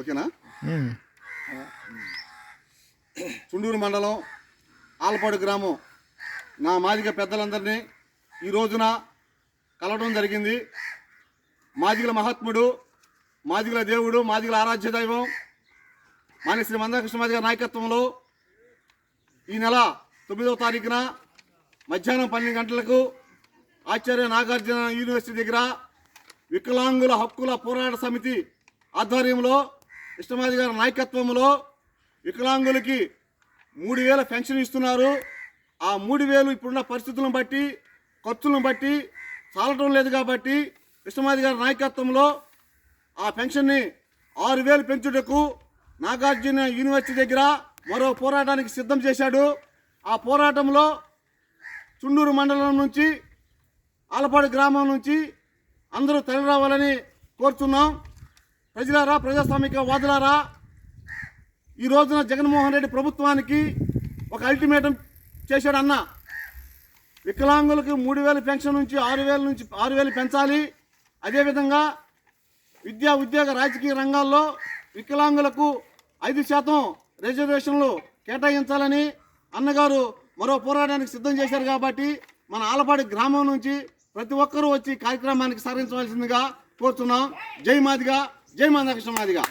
ఓకేనా. చుండూరు మండలం ఆలపాడు గ్రామం. నా మాదిగ పెద్దలందరినీ ఈ రోజున కలవడం జరిగింది. మాదిగల మహాత్ముడు మాదిగల దేవుడు మాదిగల ఆరాధ్య దైవం మాని శ్రీ మందాకృష్ణ మాదిగ నాయకత్వంలో ఈ నెల తొమ్మిదవ తారీఖున మధ్యాహ్నం పన్నెండు గంటలకు ఆచార్య నాగార్జున యూనివర్సిటీ దగ్గర వికలాంగుల హక్కుల పోరాట సమితి ఆధ్వర్యంలో ఇష్టమాది గారి నాయకత్వంలో వికలాంగులకి మూడు వేల పెన్షన్ ఇస్తున్నారు. ఆ మూడు వేలు ఇప్పుడున్న పరిస్థితులను బట్టి ఖర్చులను బట్టి చాలటం లేదు కాబట్టి కృష్ణమాది గారి నాయకత్వంలో ఆ పెన్షన్ని ఆరు వేలు పెంచుటకు నాగార్జున యూనివర్సిటీ దగ్గర మరో పోరాటానికి సిద్ధం చేశాడు. ఆ పోరాటంలో చుండూరు మండలం నుంచి ఆలపాడు గ్రామం నుంచి అందరూ తరలి రావాలని కోరుతున్నాం. ప్రజలారా ప్రజాస్వామిక వాదులారా ఈ రోజున జగన్మోహన్ రెడ్డి ప్రభుత్వానికి ఒక అల్టిమేటం చేశాడు అన్న. వికలాంగులకు మూడు వేల పెన్షన్ నుంచి ఆరు వేల నుంచి ఆరు వేలు పెంచాలి. అదేవిధంగా విద్యా ఉద్యోగ రాజకీయ రంగాల్లో వికలాంగులకు ఐదు శాతం రిజర్వేషన్లు కేటాయించాలని అన్నగారు మరో పోరాటానికి సిద్ధం చేశారు కాబట్టి మన ఆలపాడి గ్రామం నుంచి ప్రతి ఒక్కరూ వచ్చి కార్యక్రమానికి సాధించవలసిందిగా కోరుతున్నాం. జై మాదిగా జై మందకృష్ణ మాదిగా.